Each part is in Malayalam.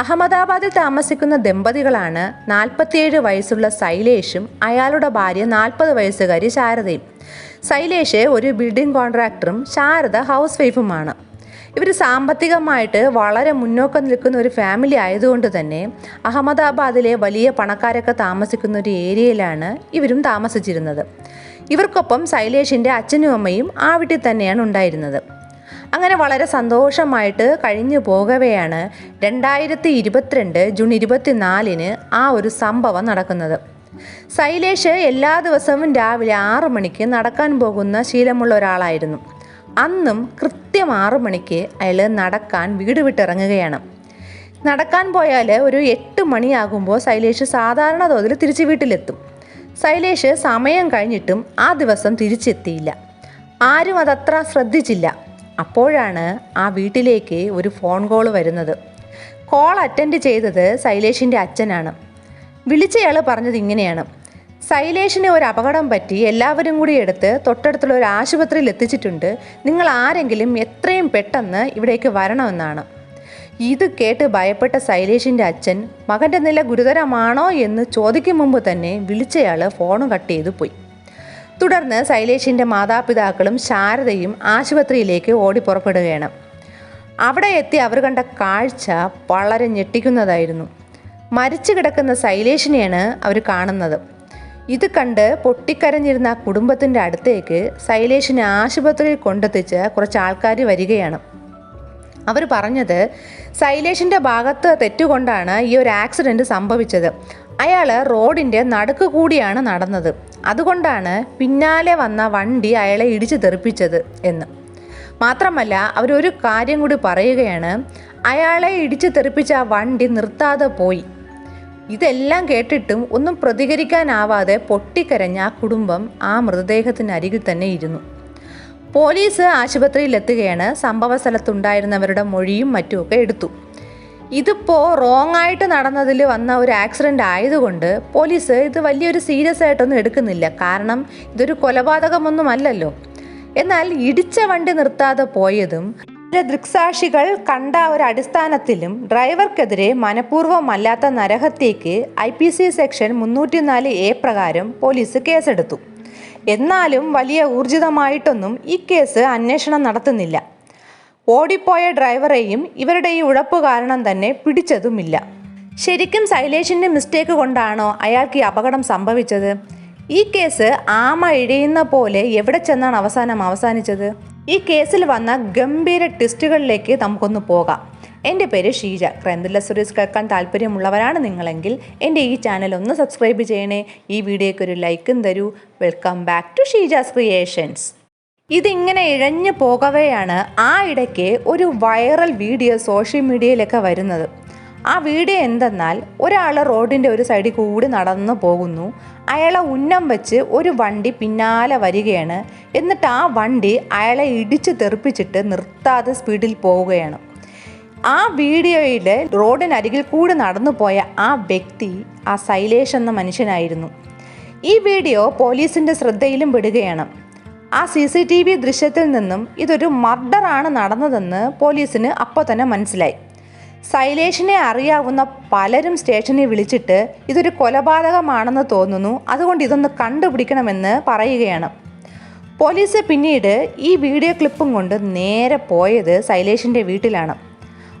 അഹമ്മദാബാദിൽ താമസിക്കുന്ന ദമ്പതികളാണ് നാൽപ്പത്തിയേഴ് വയസ്സുള്ള സൈലേഷും അയാളുടെ ഭാര്യ നാൽപ്പത് വയസ്സുകാരി ശാരദയും. സൈലേഷ് ഒരു ബിൽഡിംഗ് കോൺട്രാക്ടറും ശാരദ ഹൗസ് വൈഫുമാണ്. ഇവർ സാമ്പത്തികമായിട്ട് വളരെ മുന്നോക്കം നിൽക്കുന്ന ഒരു ഫാമിലി ആയതുകൊണ്ട് തന്നെ അഹമ്മദാബാദിലെ വലിയ പണക്കാരൊക്കെ താമസിക്കുന്ന ഒരു ഏരിയയിലാണ് ഇവരും താമസിച്ചിരുന്നത്. ഇവർക്കൊപ്പം സൈലേഷിന്റെ അച്ഛനും അമ്മയും ആ വീട്ടിൽ തന്നെയാണ് ഉണ്ടായിരുന്നത്. അങ്ങനെ വളരെ സന്തോഷമായിട്ട് കഴിഞ്ഞു പോകവെയാണ് രണ്ടായിരത്തി ഇരുപത്തിരണ്ട് ജൂൺ ഇരുപത്തിനാലിന് ആ ഒരു സംഭവം നടക്കുന്നത്. ശൈലേഷ് എല്ലാ ദിവസവും രാവിലെ ആറു മണിക്ക് നടക്കാൻ പോകുന്ന ശീലമുള്ള ഒരാളായിരുന്നു. അന്നും കൃത്യം ആറു മണിക്ക് അയാൾ നടക്കാൻ വീട് വിട്ടിറങ്ങുകയാണ്. നടക്കാൻ പോയാൽ ഒരു എട്ട് മണിയാകുമ്പോൾ ശൈലേഷ് സാധാരണ തോതിൽ തിരിച്ച് വീട്ടിലെത്തും. ശൈലേഷ് സമയം കഴിഞ്ഞിട്ടും ആ ദിവസം തിരിച്ചെത്തിയില്ല. ആരും അതത്ര ശ്രദ്ധിച്ചില്ല. അപ്പോഴാണ് ആ വീട്ടിലേക്ക് ഒരു ഫോൺ കോൾ വരുന്നത്. കോൾ അറ്റൻഡ് ചെയ്തത് സൈലേഷിന്റെ അച്ഛനാണ്. വിളിച്ചയാൾ പറഞ്ഞത് ഇങ്ങനെയാണ്. സൈലേഷിന് ഒരു അപകടം പറ്റി എല്ലാവരും കൂടി എടുത്ത് തൊട്ടടുത്തുള്ള ഒരു ആശുപത്രിയിൽ എത്തിച്ചിട്ടുണ്ട്. നിങ്ങൾ ആരെങ്കിലും എത്രയും പെട്ടെന്ന് ഇവിടേക്ക് വരണമെന്നാണ്. ഇത് കേട്ട് ഭയപ്പെട്ട സൈലേഷിന്റെ അച്ഛൻ മകന്റെ നില ഗുരുതരമാണോ? എന്ന് ചോദിക്കും മുമ്പ് തന്നെ വിളിച്ചയാൾ ഫോൺ കട്ട് ചെയ്തു പോയി. തുടർന്ന് ശൈലേഷിന്റെ മാതാപിതാക്കളും ശാരദയും ആശുപത്രിയിലേക്ക് ഓടി പുറപ്പെടുകയാണ്. അവിടെ എത്തി അവർ കണ്ട കാഴ്ച വളരെ ഞെട്ടിക്കുന്നതായിരുന്നു. മരിച്ചു കിടക്കുന്ന ശൈലേഷിനെയാണ് അവർ കാണുന്നത്. ഇത് കണ്ട് പൊട്ടിക്കരഞ്ഞിരുന്ന കുടുംബത്തിന്റെ അടുത്തേക്ക് ശൈലേഷിനെ ആശുപത്രിയിൽ കൊണ്ടെത്തിച്ച് കുറച്ച് ആൾക്കാർ വരികയാണ്. അവർ പറഞ്ഞത് ശൈലേഷിന്റെ ഭാഗത്ത് തെറ്റുകൊണ്ടാണ് ഈ ഒരു ആക്സിഡന്റ് സംഭവിച്ചത്. അയാൾ റോഡിന്റെ നടുക്ക് കൂടിയാണ് നടന്നത്. അതുകൊണ്ടാണ് പിന്നാലെ വന്ന വണ്ടി അയാളെ ഇടിച്ചു തെറിപ്പിച്ചത് എന്ന്. മാത്രമല്ല അവരൊരു കാര്യം കൂടി പറയുകയാണ് അയാളെ ഇടിച്ചു തെറിപ്പിച്ച ആ വണ്ടി നിർത്താതെ പോയി. ഇതെല്ലാം കേട്ടിട്ടും ഒന്നും പ്രതികരിക്കാനാവാതെ പൊട്ടിക്കരഞ്ഞ ആ കുടുംബം ആ മൃതദേഹത്തിനരികിൽ തന്നെ ഇരുന്നു. പോലീസ് ആശുപത്രിയിലെത്തുകയാണ് സംഭവ സ്ഥലത്തുണ്ടായിരുന്നവരുടെ മൊഴിയും മറ്റുമൊക്കെ എടുത്തു. ഇതിപ്പോൾ റോങ് ആയിട്ട് നടന്നതിൽ വന്ന ഒരു ആക്സിഡന്റ് ആയതുകൊണ്ട് പോലീസ് ഇത് വലിയൊരു സീരിയസ് ആയിട്ടൊന്നും എടുക്കുന്നില്ല. കാരണം ഇതൊരു കൊലപാതകമൊന്നും അല്ലല്ലോ. എന്നാൽ ഇടിച്ച വണ്ടി നിർത്താതെ പോയതും ദൃക്സാക്ഷികൾ കണ്ട ഒരു അടിസ്ഥാനത്തിലും ഡ്രൈവർക്കെതിരെ മനഃപൂർവമല്ലാത്ത നരഹത്യയ്ക്ക് ഐ പി സി സെക്ഷൻ മുന്നൂറ്റിനാല് എ പ്രകാരം പോലീസ് കേസെടുത്തു. എന്നാലും വലിയ ഊർജിതമായിട്ടൊന്നും ഈ കേസ് അന്വേഷണം നടത്തുന്നില്ല. ഓടിപ്പോയ ഡ്രൈവറെയും ഇവരുടെ ഈ ഉഴപ്പ് കാരണം തന്നെ പിടിച്ചതുമില്ല. ശരിക്കും സൈലേഷിന്റെ മിസ്റ്റേക്ക് കൊണ്ടാണോ അയാൾക്ക് ഈ അപകടം സംഭവിച്ചത്? ഈ കേസ് ആമ ഇഴയുന്ന പോലെ എവിടെ ചെന്നാണ് അവസാനം അവസാനിച്ചത്? ഈ കേസിൽ വന്ന ഗംഭീര ട്വിസ്റ്റുകളിലേക്ക് നമുക്കൊന്ന് പോകാം. എന്റെ പേര് ഷീജ. ക്രൈംതില്ല സ്റ്റോറീസ് കേൾക്കാൻ താല്പര്യമുള്ളവരാണ് നിങ്ങളെങ്കിൽ എന്റെ ഈ ചാനൽ ഒന്ന് സബ്സ്ക്രൈബ് ചെയ്യണേ. ഈ വീഡിയോയ്ക്ക് ഒരു ലൈക്കും തരൂ. Welcome back to Sheeja's creations. ഇതിങ്ങനെ ഇഴഞ്ഞു പോകവെയാണ് ആ ഇടയ്ക്ക് ഒരു വൈറൽ വീഡിയോ സോഷ്യൽ മീഡിയയിലൊക്കെ വരുന്നത്. ആ വീഡിയോ എന്തെന്നാൽ ഒരാൾ റോഡിന്റെ ഒരു സൈഡിൽ കൂടി നടന്നു പോകുന്നു. അയാളെ ഉന്നം വെച്ച് ഒരു വണ്ടി പിന്നാലെ വരികയാണ്. എന്നിട്ട് ആ വണ്ടി അയാളെ ഇടിച്ച് തെറിപ്പിച്ചിട്ട് നിർത്താതെ സ്പീഡിൽ പോവുകയാണ്. ആ വീഡിയോയിൽ റോഡിനരികിൽ കൂടി നടന്നു പോയ ആ വ്യക്തി ആ സൈലേഷ് എന്ന മനുഷ്യനായിരുന്നു. ഈ വീഡിയോ പോലീസിന്റെ ശ്രദ്ധയിലും പെടുകയാണ്. ആ സി സി ടി വി ദൃശ്യത്തിൽ നിന്നും ഇതൊരു മർഡറാണ് നടന്നതെന്ന് പോലീസിന് അപ്പോൾ തന്നെ മനസ്സിലായി. സൈലേഷിനെ അറിയാവുന്ന പലരും സ്റ്റേഷനിൽ വിളിച്ചിട്ട് ഇതൊരു കൊലപാതകമാണെന്ന് തോന്നുന്നു അതുകൊണ്ട് ഇതൊന്ന് കണ്ടുപിടിക്കണമെന്ന് പറയുകയാണ്. പോലീസ് പിന്നീട് ഈ വീഡിയോ ക്ലിപ്പും കൊണ്ട് നേരെ പോയത് സൈലേഷിന്റെ വീട്ടിലാണ്.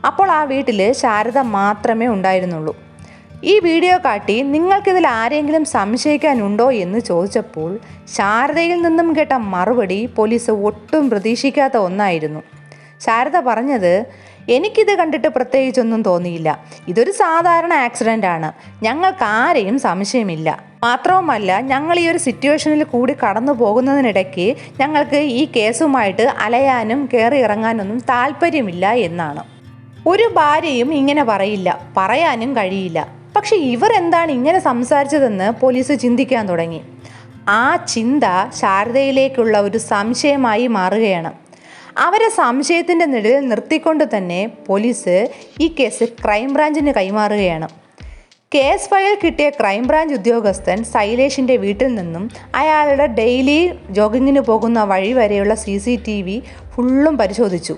അപ്പോൾ ആ വീട്ടിൽ ശാരദ മാത്രമേ ഉണ്ടായിരുന്നുള്ളൂ. ഈ വീഡിയോ കാട്ടി നിങ്ങൾക്കിതിൽ ആരെങ്കിലും സംശയിക്കാനുണ്ടോ എന്ന് ചോദിച്ചപ്പോൾ ശാരദയിൽ നിന്നും കേട്ട മറുപടി പോലീസ് ഒട്ടും പ്രതീക്ഷിക്കാത്ത ഒന്നായിരുന്നു. ശാരദ പറഞ്ഞത് എനിക്കിത് കണ്ടിട്ട് പ്രത്യേകിച്ചൊന്നും തോന്നിയില്ല. ഇതൊരു സാധാരണ ആക്സിഡന്റ് ആണ്. ഞങ്ങൾക്ക് ആരെയും സംശയമില്ല. മാത്രവുമല്ല ഞങ്ങൾ ഈ ഒരു സിറ്റുവേഷനിൽ കൂടി കടന്നു പോകുന്നതിനിടയ്ക്ക് ഞങ്ങൾക്ക് ഈ കേസുമായിട്ട് അലയാനും കയറി ഇറങ്ങാനൊന്നും താല്പര്യമില്ല എന്നാണ്. ഒരു ഭാര്യയും ഇങ്ങനെ പറയില്ല. പറയാനും കഴിയില്ല. പക്ഷെ ഇവർ എന്താണ് ഇങ്ങനെ സംസാരിച്ചതെന്ന് പോലീസ് ചിന്തിക്കാൻ തുടങ്ങി. ആ ചിന്ത ശാരദയിലേക്കുള്ള ഒരു സംശയമായി മാറുകയാണ്. അവരെ സംശയത്തിന്റെ നിഴലിൽ നിർത്തിക്കൊണ്ട് തന്നെ പോലീസ് ഈ കേസ് ക്രൈംബ്രാഞ്ചിന് കൈമാറുകയാണ്. കേസ് ഫയൽ കിട്ടിയ ക്രൈംബ്രാഞ്ച് ഉദ്യോഗസ്ഥൻ സൈലേഷിന്റെ വീട്ടിൽ നിന്നും അയാളുടെ ഡെയിലി ജോഗിങ്ങിന് പോകുന്ന വഴി വരെയുള്ള സി സി ടി വി ഫുള്ളും പരിശോധിച്ചു.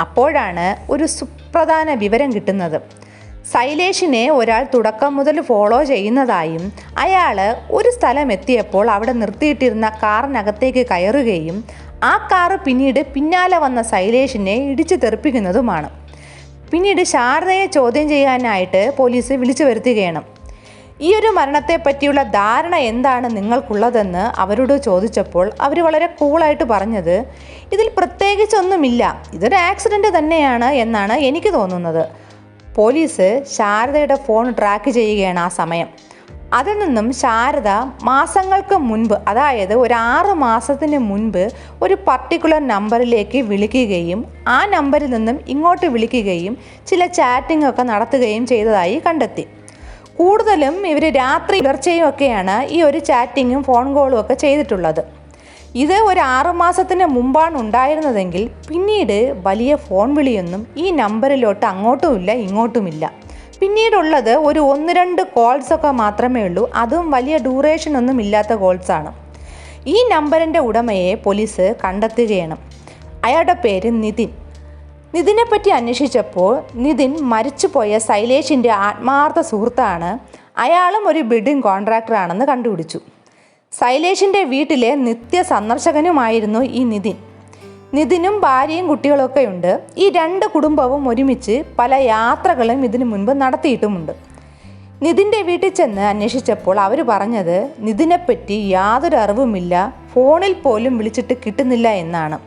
അപ്പോഴാണ് ഒരു സുപ്രധാന വിവരം കിട്ടുന്നത്. സൈലേഷിനെ ഒരാൾ തുടക്കം മുതൽ ഫോളോ ചെയ്യുന്നതായും അയാൾ ഒരു സ്ഥലം എത്തിയപ്പോൾ അവിടെ നിർത്തിയിട്ടിരുന്ന കാറിനകത്തേക്ക് കയറുകയും ആ കാറ് പിന്നീട് പിന്നാലെ വന്ന സൈലേഷിനെ ഇടിച്ചു തെറിപ്പിക്കുന്നതുമാണ്. പിന്നീട് ശാരദയെ ചോദ്യം ചെയ്യാനായിട്ട് പോലീസ് വിളിച്ചു വരുത്തുകയാണ്. ഈ ഒരു മരണത്തെ പറ്റിയുള്ള ധാരണ എന്താണ് നിങ്ങൾക്കുള്ളതെന്ന് അവരോട് ചോദിച്ചപ്പോൾ അവർ വളരെ കൂളായിട്ട് പറഞ്ഞത് ഇതിൽ പ്രത്യേകിച്ചൊന്നുമില്ല. ഇതൊരു ആക്സിഡന്റ് തന്നെയാണ് എന്നാണ് എനിക്ക് തോന്നുന്നത്. പോലീസ് ശാരദയുടെ ഫോൺ ട്രാക്ക് ചെയ്യുകയാണ് ആ സമയം. അതിൽ നിന്നും ശാരദ മാസങ്ങൾക്ക് മുൻപ് അതായത് ഒരു ആറ് മാസത്തിന് മുൻപ് ഒരു പർട്ടിക്കുലർ നമ്പറിലേക്ക് വിളിക്കുകയും ആ നമ്പറിൽ നിന്നും ഇങ്ങോട്ട് വിളിക്കുകയും ചില ചാറ്റിംഗ് ഒക്കെ നടത്തുകയും ചെയ്തതായി കണ്ടെത്തി. കൂടുതലും ഇവർ രാത്രി പുലർച്ചെയും ഒക്കെയാണ് ഈ ഒരു ചാറ്റിങ്ങും ഫോൺ കോളും ഒക്കെ ചെയ്തിട്ടുള്ളത്. ഇത് ഒരു ആറുമാസത്തിന് മുമ്പാണ് ഉണ്ടായിരുന്നതെങ്കിൽ പിന്നീട് വലിയ ഫോൺ വിളിയൊന്നും ഈ നമ്പറിലോട്ട് അങ്ങോട്ടുമില്ല ഇങ്ങോട്ടുമില്ല പിന്നീടുള്ളത് ഒരു ഒന്ന് രണ്ട് കോൾസ് ഒക്കെ മാത്രമേ ഉള്ളൂ. അതും വലിയ ഡ്യൂറേഷൻ ഒന്നും ഇല്ലാത്ത കോൾസാണ് ഈ നമ്പറിന്റെ ഉടമയെ പോലീസ് കണ്ടെത്തുകയാണ്. അയാളുടെ പേര് നിതിൻ. നിതിനെ പറ്റി അന്വേഷിച്ചപ്പോൾ നിതിൻ മരിച്ചുപോയ സൈലേഷിന്റെ ആത്മാർത്ഥ സുഹൃത്താണ്. അയാളും ഒരു ബിൽഡിംഗ് കോൺട്രാക്ടറാണെന്ന് കണ്ടുപിടിച്ചു. സൈലേഷിന്റെ വീട്ടിലെ നിത്യ സന്ദർശകനുമായിരുന്നു ഈ നിതിൻ. നിതിനും ഭാര്യയും കുട്ടികളൊക്കെ ഉണ്ട് ഈ രണ്ട് കുടുംബവും ഒരുമിച്ച് പല യാത്രകളും ഇതിനു മുൻപ് നടത്തിയിട്ടുമുണ്ട്. നിതിന്റെ വീട്ടിൽ ചെന്ന് അന്വേഷിച്ചപ്പോൾ അവർ പറഞ്ഞത് നിതിനെപ്പറ്റി യാതൊരു അറിവുമില്ല. ഫോണിൽ പോലും വിളിച്ചിട്ട് കിട്ടുന്നില്ല എന്നാണ്.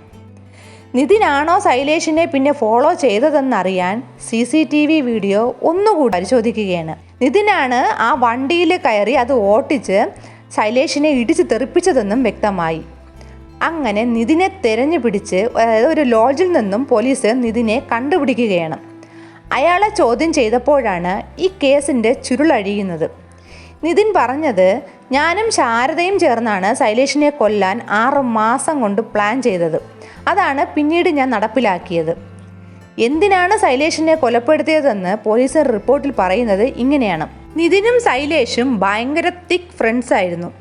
നിതിനാണോ ശൈലേഷിനെ പിന്നെ follow ചെയ്തതെന്നറിയാൻ C C T V video ഒന്നുകൂടി പരിശോധിക്കുകയാണ്. നിതിനാണ് ആ വണ്ടിയിൽ കയറി അത് ഓട്ടിച്ച് ശൈലേഷിനെ ഇടിച്ചു തെറിപ്പിച്ചതെന്നും വ്യക്തമായി. അങ്ങനെ നിതിനെ തെരഞ്ഞു പിടിച്ച് അതായത് ഒരു ലോഡ്ജിൽ നിന്നും പോലീസ് നിതിനെ കണ്ടുപിടിക്കുകയാണ്. അയാളെ ചോദ്യം ചെയ്തപ്പോഴാണ് ഈ കേസിന്റെ ചുരുളഴിയുന്നത് നിതിൻ പറഞ്ഞത് ഞാനും ശാരദയും ചേർന്നാണ് ശൈലേഷിനെ കൊല്ലാൻ ആറ് മാസം കൊണ്ട് പ്ലാൻ ചെയ്തത്. അതാണ് പിന്നീട് ഞാൻ നടപ്പിലാക്കിയത്. എന്തിനാണ് ശൈലേഷിനെ കൊലപ്പെടുത്തിയതെന്ന് പോലീസ് റിപ്പോർട്ടിൽ പറയുന്നത് ഇങ്ങനെയാണ്. നിതിനും ശൈലേഷും ഭയങ്കര തിക് ഫ്രണ്ട്സ് ആയിരുന്നു.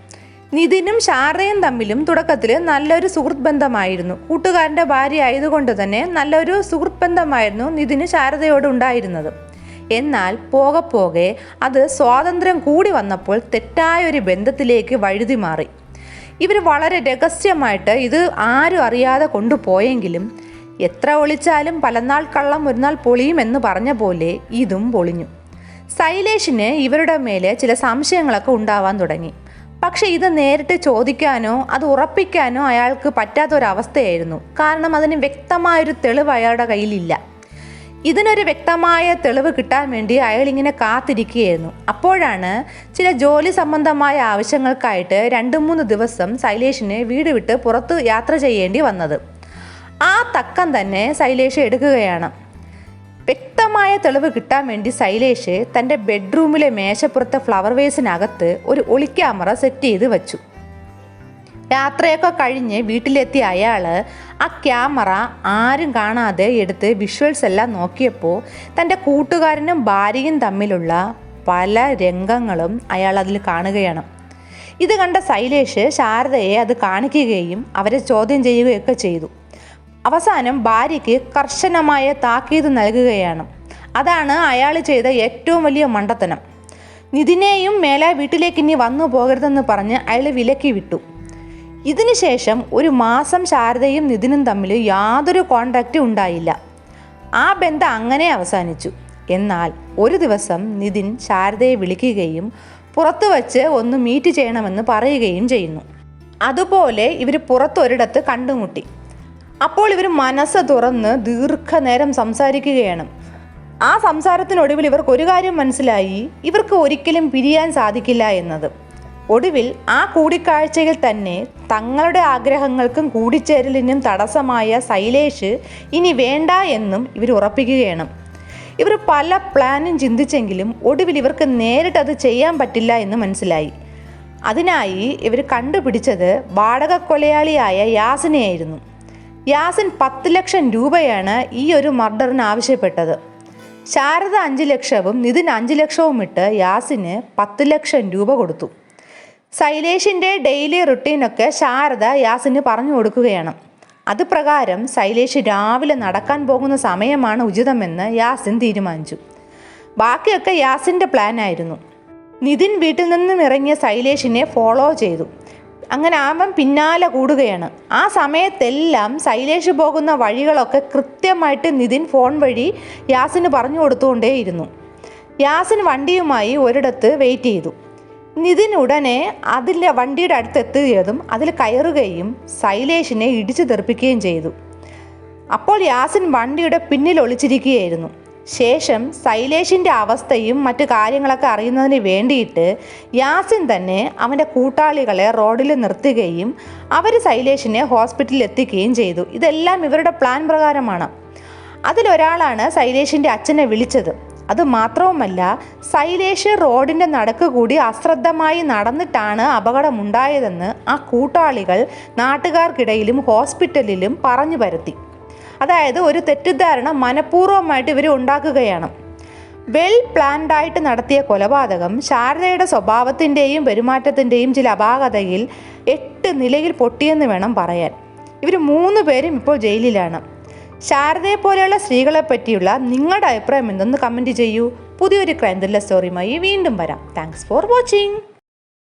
നിതിനും ശാരദയും തമ്മിലും തുടക്കത്തിൽ നല്ലൊരു സുഹൃത്ത് ബന്ധമായിരുന്നു. കൂട്ടുകാരന്റെ ഭാര്യ ആയതുകൊണ്ട് തന്നെ നല്ലൊരു സുഹൃത്ത് ബന്ധമായിരുന്നു നിതിന് ശാരദയോട് ഉണ്ടായിരുന്നത്. എന്നാൽ പോകെ പോകെ അത് സ്വാതന്ത്ര്യം കൂടി വന്നപ്പോൾ തെറ്റായ ഒരു ബന്ധത്തിലേക്ക് വഴുതി മാറി. ഇവർ വളരെ രഹസ്യമായിട്ട് ഇത് ആരും അറിയാതെ കൊണ്ടുപോയെങ്കിലും എത്ര ഒളിച്ചാലും പലനാൾ കള്ളം ഒരുനാൾ പൊളിയും എന്ന് പറഞ്ഞ പോലെ ഇതും പൊളിഞ്ഞു. ശൈലേഷിന് ഇവരുടെ മേലെ ചില സംശയങ്ങളൊക്കെ ഉണ്ടാവാൻ തുടങ്ങി. പക്ഷെ ഇത് നേരിട്ട് ചോദിക്കാനോ അത് ഉറപ്പിക്കാനോ അയാൾക്ക് പറ്റാത്തൊരവസ്ഥയായിരുന്നു. കാരണം അതിന് വ്യക്തമായൊരു തെളിവ് അയാളുടെ കയ്യിലില്ല. ഇതിനൊരു വ്യക്തമായ തെളിവ് കിട്ടാൻ വേണ്ടി അയാൾ ഇങ്ങനെ കാത്തിരിക്കുകയായിരുന്നു. അപ്പോഴാണ് ചില ജോലി സംബന്ധമായ ആവശ്യങ്ങൾക്കായിട്ട് രണ്ട് മൂന്ന് ദിവസം ശൈലേഷിന് വീട് വിട്ട് പുറത്ത് യാത്ര ചെയ്യേണ്ടി വന്നത്. ആ തക്കം തന്നെ ശൈലേഷ് എടുക്കുകയാണ്. വ്യക്തമായ തെളിവ് കിട്ടാൻ വേണ്ടി ശൈലേഷ് തന്റെ ബെഡ്റൂമിലെ മേശപ്പുറത്തെ ഫ്ലവർ വേസിനകത്ത് ഒരു ഒളിക്യാമറ സെറ്റ് ചെയ്ത് വച്ചു. രാത്രിയൊക്കെ കഴിഞ്ഞ് വീട്ടിലെത്തിയ അയാൾ ആ ക്യാമറ ആരും കാണാതെ എടുത്ത് വിഷ്വൽസ് എല്ലാം നോക്കിയപ്പോൾ തന്റെ കൂട്ടുകാരനും ഭാര്യയും തമ്മിലുള്ള പല രംഗങ്ങളും അയാൾ അതിൽ കാണുകയാണ്. ഇത് കണ്ട ശൈലേഷ് ശാരദയെ അത് കാണിക്കുകയും അവരെ ചോദ്യം ചെയ്യുകയൊക്കെ ചെയ്തു. അവസാനം ഭാര്യയ്ക്ക് കർശനമായ താക്കീത് നൽകുകയാണ്. അതാണ് അയാൾ ചെയ്ത ഏറ്റവും വലിയ മണ്ടത്തനം. നിതിനെയും മേല വീട്ടിലേക്ക് ഇനി വന്നു പോകരുതെന്ന് പറഞ്ഞ് അയാൾ വിലക്കി വിട്ടു. ഇതിനുശേഷം ഒരു മാസം ശാരദയും നിതിനും തമ്മിൽ യാതൊരു കോണ്ടാക്റ്റും ഉണ്ടായില്ല. ആ ബന്ധം അങ്ങനെ അവസാനിച്ചു. എന്നാൽ ഒരു ദിവസം നിതിൻ ശാരദയെ വിളിക്കുകയും പുറത്തു വച്ച് ഒന്ന് മീറ്റ് ചെയ്യണമെന്ന് പറയുകയും ചെയ്യുന്നു. അതുപോലെ ഇവർ പുറത്തൊരിടത്ത് കണ്ടുമുട്ടി. അപ്പോൾ ഇവർ മനസ്സ് തുറന്ന് ദീർഘനേരം സംസാരിക്കുകയാണ്. ആ സംസാരത്തിനൊടുവിൽ ഇവർക്ക് ഒരു കാര്യം മനസ്സിലായി. ഇവർക്ക് ഒരിക്കലും പിരിയാൻ സാധിക്കില്ല എന്നത്. ഒടുവിൽ ആ കൂടിക്കാഴ്ചയിൽ തന്നെ തങ്ങളുടെ ആഗ്രഹങ്ങൾക്കും കൂടിച്ചേരലിനും തടസ്സമായ ശൈലേഷ് ഇനി വേണ്ട എന്നും ഇവർ ഉറപ്പിക്കുകയാണ്. ഇവർ പല പ്ലാനും ചിന്തിച്ചെങ്കിലും ഒടുവിൽ ഇവർക്ക് നേരിട്ട് അത് ചെയ്യാൻ പറ്റില്ല എന്ന് മനസ്സിലായി. അതിനായി ഇവർ കണ്ടുപിടിച്ചത് വാടക കൊലയാളിയായ യാസിനെയായിരുന്നു. യാസിൻ പത്ത് ലക്ഷം രൂപയാണ് ഈ ഒരു മർഡറിന് ആവശ്യപ്പെട്ടത്. ശാരദ അഞ്ച് ലക്ഷവും നിതിൻ അഞ്ച് ലക്ഷവും ഇട്ട് യാസിന് പത്ത് ലക്ഷം രൂപ കൊടുത്തു. ശൈലേഷിന്റെ ഡെയിലി റുട്ടീനൊക്കെ ശാരദ യാസിന് പറഞ്ഞു കൊടുക്കുകയാണ്. അത് പ്രകാരം ശൈലേഷ് രാവിലെ നടക്കാൻ പോകുന്ന സമയമാണ് ഉചിതമെന്ന് യാസിൻ തീരുമാനിച്ചു. ബാക്കിയൊക്കെ യാസിന്റെ പ്ലാനായിരുന്നു. നിതിൻ വീട്ടിൽ നിന്നും ഇറങ്ങിയ ശൈലേഷിനെ ഫോളോ ചെയ്തു. അങ്ങനെ അവൻ പിന്നാലെ കൂടുകയാണ്. ആ സമയത്തെല്ലാം ശൈലേഷ് പോകുന്ന വഴികളൊക്കെ കൃത്യമായിട്ട് നിതിൻ ഫോൺ വഴി യാസിന് പറഞ്ഞു കൊടുത്തുകൊണ്ടേയിരുന്നു. യാസിൻ വണ്ടിയുമായി ഒരിടത്ത് വെയിറ്റ് ചെയ്തു. നിതിൻ ഉടനെ അതിന്റെ വണ്ടിയുടെ അടുത്ത് എത്തുകയും അതിൽ കയറുകയും ശൈലേഷിനെ ഇടിച്ചു തെറിപ്പിക്കുകയും ചെയ്തു. അപ്പോൾ യാസിൻ വണ്ടിയുടെ പിന്നിൽ ഒളിച്ചിരിക്കുകയായിരുന്നു. ശേഷം ശൈലേഷിന്റെ അവസ്ഥയും മറ്റു കാര്യങ്ങളൊക്കെ അറിയുന്നതിന് വേണ്ടിയിട്ട് യാസിൻ തന്നെ അവന്റെ കൂട്ടാളികളെ റോഡിൽ നിർത്തുകയും അവർ ശൈലേഷിനെ ഹോസ്പിറ്റലിൽ എത്തിക്കുകയും ചെയ്തു. ഇതെല്ലാം ഇവരുടെ പ്ലാൻ പ്രകാരമാണ്. അതിലൊരാളാണ് ശൈലേഷിന്റെ അച്ഛനെ വിളിച്ചത്. അത് മാത്രവുമല്ല ശൈലേഷ് റോഡിന്റെ നടക്ക് കൂടി അശ്രദ്ധമായി നടന്നിട്ടാണ് അപകടമുണ്ടായതെന്ന് ആ കൂട്ടാളികൾ നാട്ടുകാർക്കിടയിലും ഹോസ്പിറ്റലിലും പറഞ്ഞു പരത്തി. അതായത് ഒരു തെറ്റിദ്ധാരണ മനഃപൂർവമായിട്ട് ഇവർ ഉണ്ടാക്കുകയാണ്. വെൽ പ്ലാൻഡായിട്ട് നടത്തിയ കൊലപാതകം ശാരദയുടെ സ്വഭാവത്തിന്റെയും പെരുമാറ്റത്തിന്റെയും ചില അപാകതയിൽ എട്ട് നിലയിൽ പൊട്ടിയെന്ന് വേണം പറയാൻ. ഇവർ മൂന്ന് പേരും ഇപ്പോൾ ജയിലിലാണ്. ശാരദയെ പോലെയുള്ള സ്ത്രീകളെ പറ്റിയുള്ള നിങ്ങളുടെ അഭിപ്രായം എന്തെന്ന് കമന്റ് ചെയ്യൂ. പുതിയൊരു ക്രൈം സ്റ്റോറിയുമായി വീണ്ടും വരാം. Thanks for watching